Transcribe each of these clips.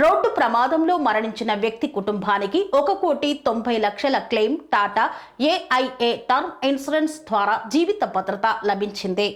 Road ప్రమాదంలో మరణించిన వ్యక్తి కుటుంబానికి ఒక కోటి తొంభై లక్షల claim Tata AIA term insurance ద్వారా జీవిత భద్రత లభించింది.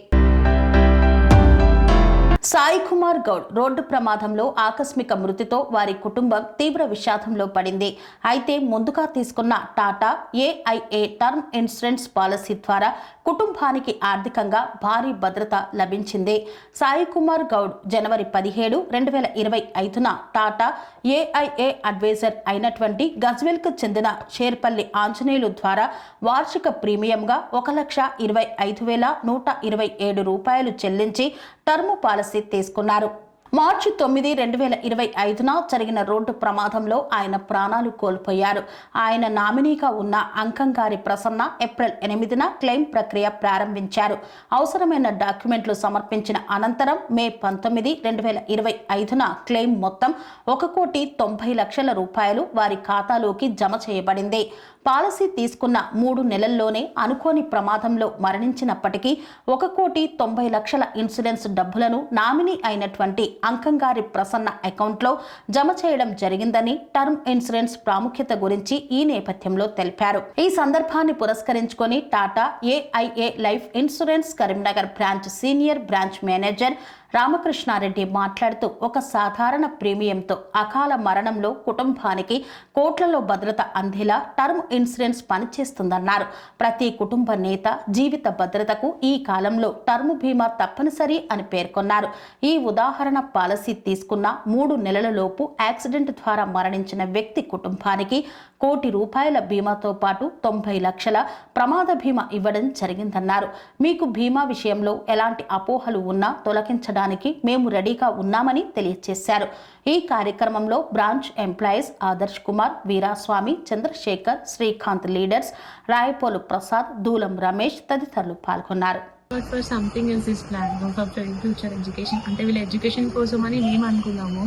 సాయి కుమార్ గౌడ్ రోడ్డు ప్రమాదంలో ఆకస్మిక మృతితో వారి కుటుంబం తీవ్ర విషాదంలో పడింది. అయితే ముందుగా తీసుకున్న Tata AIA term insurance policy ద్వారా కుటుంబానికి ఆర్థికంగా భారీ భద్రత లభించింది. సాయి కుమార్ గౌడ్ జనవరి పదిహేడు రెండు వేల ఇరవై ఐదున టాటా ఏఐఏ అడ్వైజర్ అయినటువంటి గజ్వెల్కు చెందిన షేర్పల్లి ఆంజనేయులు ద్వారా వార్షిక ప్రీమియంగా ఒక లక్ష ఇరవై ఐదు వేల నూట ఇరవై ఏడు రూపాయలు చెల్లించి టర్మ్ పాలసీ తీసుకున్నారు. మార్చి తొమ్మిది రెండు వేల ఇరవై ఐదున జరిగిన రోడ్డు ప్రమాదంలో ఆయన ప్రాణాలు కోల్పోయారు. ఆయన నామినీగా ఉన్న అంకంగారి ప్రసన్న ఏప్రిల్ ఎనిమిదిన క్లెయిమ్ ప్రక్రియ ప్రారంభించారు. అవసరమైన డాక్యుమెంట్లు సమర్పించిన అనంతరం మే పంతొమ్మిది రెండు వేల ఇరవై ఐదున క్లెయిమ్ మొత్తం ఒక కోటి తొంభై లక్షల రూపాయలు వారి ఖాతాలోకి జమ చేయబడింది. పాలసీ తీసుకున్న మూడు నెలల్లోనే అనుకోని ప్రమాదంలో మరణించినప్పటికీ ఒక కోటి తొంభై లక్షల ఇన్సూరెన్స్ డబ్బులను నామినీ అయినటువంటి అంకంగారి ప్రసన్న అకౌంట్లో జమ చేయడం జరిగిందని టర్మ్ ఇన్సూరెన్స్ ప్రాముఖ్యత గురించి ఈ నేపథ్యంలో తెలిపారు. ఈ సందర్భాన్ని పురస్కరించుకొని Tata AIA life insurance Karimnagar branch senior branch manager Ramakrishna Reddy మాట్లాడుతూ ఒక సాధారణ ప్రీమియంతో అకాల మరణంలో కుటుంబానికి కోట్లలో భద్రత అందేలా టర్మ్ ఇన్సూరెన్స్ పనిచేస్తుందన్నారు. ప్రతి కుటుంబ నేత జీవిత భద్రతకు ఈ కాలంలో టర్మ్ బీమా తప్పనిసరి అని పేర్కొన్నారు. ఈ ఉదాహరణ పాలసీ తీసుకున్న మూడు నెలలలోపు యాక్సిడెంట్ ద్వారా మరణించిన వ్యక్తి కుటుంబానికి కోటి రూపాయల బీమాతో పాటు తొంభై లక్షల ప్రమాద బీమా ఇవ్వడం జరిగిందన్నారు. మీకు బీమా విషయంలో ఎలాంటి అపోహలు ఉన్నా తొలగించడానికి మేము రెడీగా ఉన్నామని తెలియజేశారు ఈ కార్యక్రమంలో branch employees Adarsh Kumar Veeraswamy Chandrashekar Srikanth leaders Rayapolu Prasad Doolam Ramesh తదితరులు పాల్గొన్నారు. But for something is this plan for future education అంటే వీళ్ళ ఎడ్యుకేషన్ కోసం అని మేము అనుకున్నాము.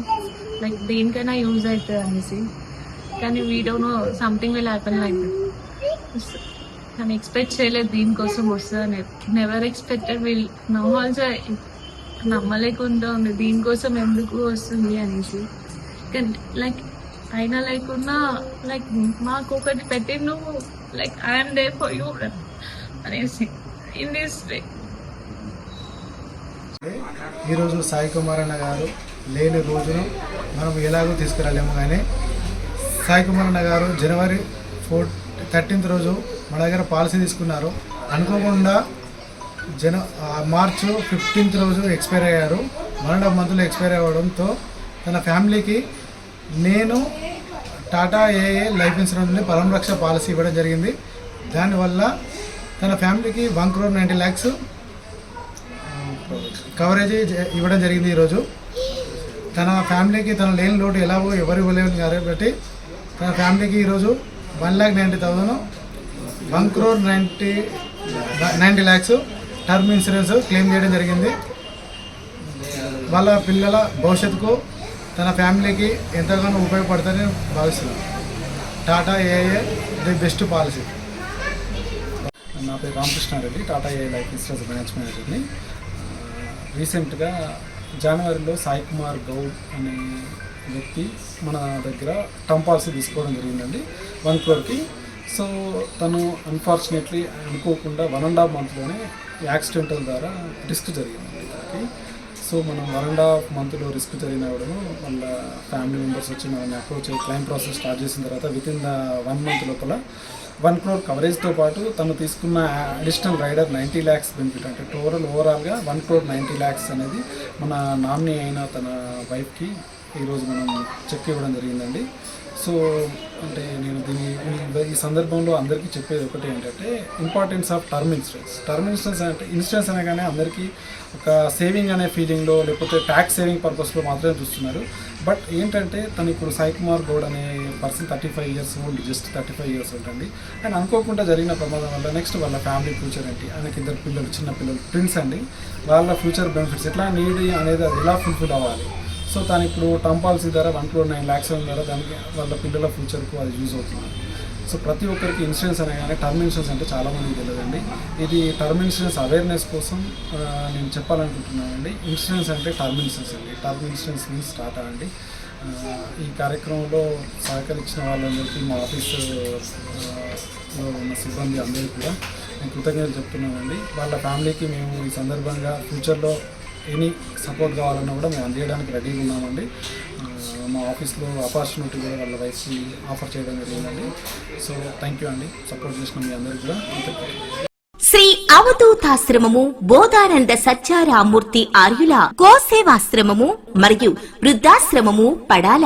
లైక్ దేనికైనా యూజ్ అవుతుంది అనేసి. కానీ we don't know something will happen like కానీ ఎక్స్పెక్ట్ చేయలేదు దీనికోసం వస్తుంది. Never expected will know also నమ్మలేకుండా ఉంది. దీనికోసం ఎందుకు వస్తుంది అనేసి. లైక్ అయినా లేకున్నా లైక్ మాకు ఒకటి పెట్టిండు like I'm there for you అనేసి. ఇన్ దిస్ వే ఈరోజు సాయి కుమార్ అన్న గారు లేని రోజును మనం ఎలాగో తీసుకురాలేము కానీ సాయి కుమార్ అన్న గారు జనవరి ఫోర్ థర్టీన్త్ రోజు మన దగ్గర పాలసీ తీసుకున్నారు. అనుకోకుండా జన మార్చ్ ఫిఫ్టీన్త్ రోజు ఎక్స్పైర్ అయ్యారు. వన్ అండ్ హాఫ్ మంత్లో ఎక్స్పైర్ అవ్వడంతో తన ఫ్యామిలీకి నేను టాటా ఏఏ లైఫ్ ఇన్సూరెన్స్ని నుండి పరం రక్ష పాలసీ ఇవ్వడం జరిగింది. దానివల్ల తన ఫ్యామిలీకి one crore ninety lakhs coverage జ- ఇవ్వడం జరిగింది ఈరోజు. తన ఫ్యామిలీకి తన లేని లోటు ఎలాగో ఎవరు ఇవ్వలేము కాబట్టి తన ఫ్యామిలీకి ఈరోజు one lakh ninety thousand one crore ninety ninety lakhs term insurance claim చేయడం జరిగింది. వాళ్ళ పిల్లల భవిష్యత్తుకు తన ఫ్యామిలీకి ఎంతగానో ఉపయోగపడతారని భావిస్తున్నాను టాటా ఏఏ ది బెస్ట్ పాలసీ. నా పేరు Ramakrishna Reddy Tata A life insurance branch మేనేజర్ని. రీసెంట్గా జనవరిలో సాయి కుమార్ గౌడ్ అనే వ్యక్తి మన దగ్గర టర్మ్ పాలసీ తీసుకోవడం జరిగిందండి. వన్ క్రోర్కి సో తను అన్ఫార్చునేట్లీ అనుకోకుండా వన్ అండ్ హాఫ్ మంత్లోనే యాక్సిడెంటల్ ద్వారా రిస్క్ జరిగిందండి తనకి. సో మనం వన్ అండ్ హాఫ్ మంత్లో రిస్క్ జరిగిన కూడా వాళ్ళ ఫ్యామిలీ మెంబర్స్ వచ్చి మనల్ని అప్రోచ్ అయ్యి క్లైమ్ ప్రాసెస్ స్టార్ట్ చేసిన తర్వాత within the one month లోపల వన్ క్రోర్ కవరేజ్తో పాటు తను తీసుకున్న additional rider ninety lakhs benefit అంటే టోటల్ ఓవరాల్గా వన్ క్రోర్ నైంటీ ల్యాక్స్ అనేది మన నామినీ అయిన తన వైఫ్కి ఈరోజు మనం చెక్ ఇవ్వడం జరిగిందండి. సో అంటే నేను దీని ఈ- సందర్భంలో అందరికీ చెప్పేది ఒకటి ఏంటంటే importance of term insurance term insurance అంటే ఇన్సూరెన్స్ అనగానే అందరికీ ఒక సేవింగ్ అనే ఫీలింగ్లో లేకపోతే ట్యాక్స్ సేవింగ్ పర్పస్లో మాత్రమే చూస్తున్నారు. బట్ ఏంటంటే తను ఇప్పుడు సాయి కుమార్ గౌడ్ అనే person thirty five years old just thirty five years ఉంటుంది అండ్ అనుకోకుండా జరిగిన ప్రమాదం వల్ల నెక్స్ట్ వాళ్ళ ఫ్యామిలీ ఫ్యూచర్ ఏంటి? ఆయనకి ఇద్దరు పిల్లలు చిన్న పిల్లలు ట్విన్స్ అండి. వాళ్ళ ఫ్యూచర్ బెనిఫిట్స్ ఎట్లా నీడ్ అనేది అది ఎలా ఫుల్ఫిల్ అవ్వాలి? సో తను ఇప్పుడు టర్మ్ పాలసీ ధర వన్ క్రోర్ నైన్ ల్యాక్స్ ధర దానికి వాళ్ళ పిల్లల ఫ్యూచర్కు అది యూజ్ అవుతుంది. సో ప్రతి ఒక్కరికి ఇన్సూరెన్స్ అనగానే టర్మ్ ఇన్సూరెన్స్ అంటే చాలామందికి తెలియదండి. ఇది టర్మ్ ఇన్సూరెన్స్ అవేర్నెస్ కోసం నేను చెప్పాలనుకుంటున్నానండి. ఇన్సూరెన్స్ అంటే టర్మ్ ఇన్సూరెన్స్ అండి. టర్మ్ ఇన్సూరెన్స్ మీన్స్ టాటా అండి. ఈ కార్యక్రమంలో సహకరించిన వాళ్ళందరికీ మా ఆఫీసులో ఉన్న సిబ్బంది అందరికీ కూడా నేను కృతజ్ఞతలు చెప్తున్నానండి. వాళ్ళ ఫ్యామిలీకి మేము ఈ సందర్భంగా ఫ్యూచర్లో ఎనీ సపోర్ట్ కావాలన్నా కూడా మేము అందించడానికి రెడీగా ఉన్నామండి. మా ఆఫీస్లో ఆపర్చునిటీ కూడా వాళ్ళ వైఫ్కి ఆఫర్ చేయడం జరిగిందండి. సో థ్యాంక్ యూ అండి. సపోర్ట్ చేసిన మీ అందరికీ కూడా శ్రీ అవధూతాశ్రమము బోధానంద సత్యారామూర్తి ఆర్యుల గోసేవాశ్రమము మరియు వృద్ధాశ్రమము పడాల